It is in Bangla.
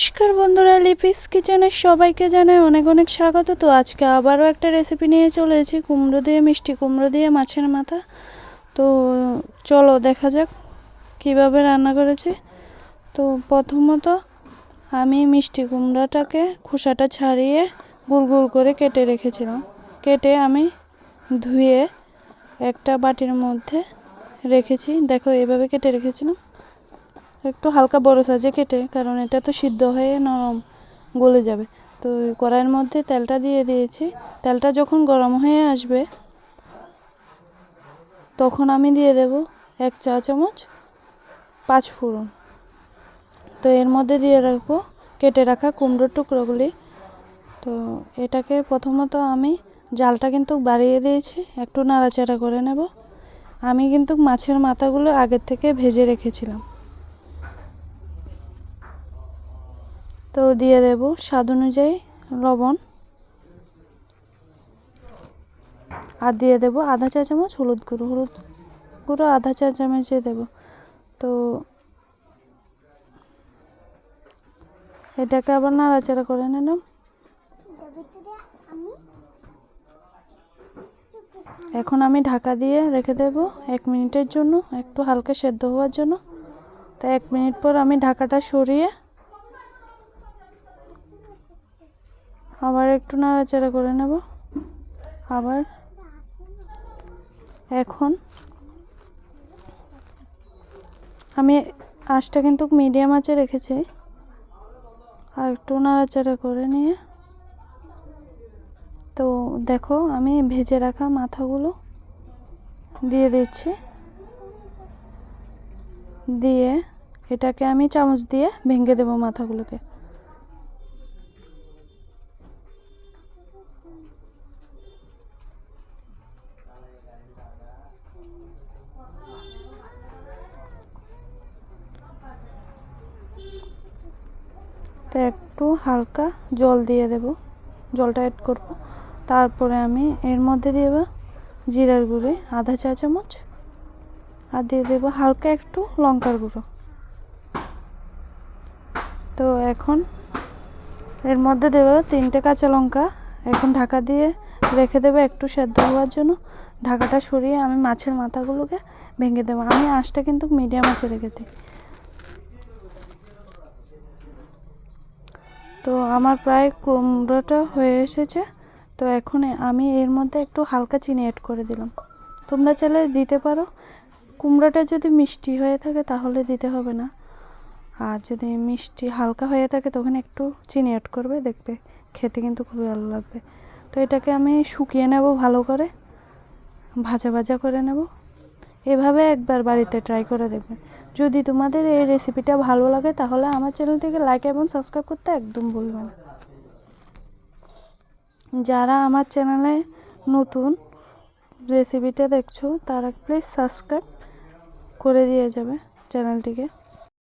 নমস্কার বন্ধুরা লিপিস কিচেনের সবাইকে জানাই অনেক অনেক স্বাগত। তো আজকে আবারও একটা রেসিপি নিয়ে চলে এসেছি, কুমড়ো দিয়ে, মিষ্টি কুমড়ো দিয়ে, মাছের মাথা। তো চলো দেখা যাক কীভাবে রান্না করেছি। তো প্রথমত আমি মিষ্টি কুমড়োটাকে খোসাটা ছাড়িয়ে গুল গুল করে কেটে রেখেছিলাম। কেটে আমি ধুয়ে একটা বাটির মধ্যে রেখেছি। দেখো এভাবে কেটে রেখেছিলাম। একটু হালকা বড় সাইজে কেটে, কারণ এটা তো সিদ্ধ হয়ে নরম গলে যাবে। তো কড়াইয়ের মধ্যে তেলটা দিয়ে দিয়েছি। তেলটা যখন গরম হয়ে আসবে, তখন আমি দিয়ে দেব এক চা চামচ পাঁচ ফোড়ন। তো এর মধ্যে দিয়ে রাখব কেটে রাখা কুমড়োর টুকরোগুলি। তো এটাকে প্রথমত আমি জালটা কিন্তু বাড়িয়ে দিয়েছি, একটু নাড়াচাড়া করে নেব। আমি কিন্তু মাছের মাথাগুলো আগের থেকে ভেজে রেখেছিলাম। তো দিয়ে দেব স্বাদ অনুযায়ী লবণ। আর দিয়ে দেব আধা চা চামচ হলুদ গুঁড়ো। হলুদ গুঁড়ো, আধা চা চামচে দেব। তো এটাকে আবার নাড়াচাড়া করে নিলাম। এখন আমি ঢাকা দিয়ে রেখে দেব এক মিনিটের জন্য, একটু হালকা সেদ্ধ হওয়ার জন্য। তো এক মিনিট পর আমি ঢাকাটা সরিয়ে আবার একটু নাড়াচাড়া করে নেব। আবার এখন আমি আঁচটা কিন্তু মিডিয়াম আঁচে রেখেছি। আর একটু নাড়াচাড়া করে নিয়ে তো দেখো আমি ভেজে রাখা মাথাগুলো দিয়ে দিচ্ছি। দিয়ে এটাকে আমি চামচ দিয়ে ভেঙে দেবো মাথাগুলোকে। তো একটু হালকা জল দিয়ে দেব, জলটা অ্যাড করব। তারপরে আমি এর মধ্যে দেব জিরার গুঁড়ো, আধা চা চামচ, আর দিয়ে দেবো হালকা একটু লঙ্কার গুঁড়ো। তো এখন এর মধ্যে দেবো তিনটে কাঁচা লঙ্কা এখন ঢাকা দিয়ে রেখে দেবো একটু সেদ্ধ হওয়ার জন্য। ঢাকাটা সরিয়ে আমি মাছের মাথাগুলোকে ভেঙে দেবো। আমি আঁচটা কিন্তু মিডিয়াম আঁচে রেখে দিই তো আমার প্রায় কুমড়োটা হয়ে এসেছে। তো এখন আমি এর মধ্যে একটু হালকা চিনি অ্যাড করে দিলাম। তোমরা চাইলে দিতে পারো। কুমড়োটা যদি মিষ্টি হয়ে থাকে তাহলে দিতে হবে না। আর যদি মিষ্টি হালকা হয়ে থাকে তখন একটু চিনি অ্যাড করবে, দেখবে খেতে কিন্তু খুবই ভালো লাগবে। তো এটাকে আমি শুকিয়ে নেব ভালো করে, ভাজা ভাজা করে নেব। এভাবে একবার বাড়িতে ট্রাই করে দেখবে যদি তোমাদের এই রেসিপিটা ভালো লাগে তাহলে আমার চ্যানেলটিকে লাইক এবং সাবস্ক্রাইব করতে একদম ভুলবে না। যারা আমার চ্যানেলে নতুন রেসিপিটা দেখছ তারা প্লিজ সাবস্ক্রাইব করে দিয়ে যাবে চ্যানেলটিকে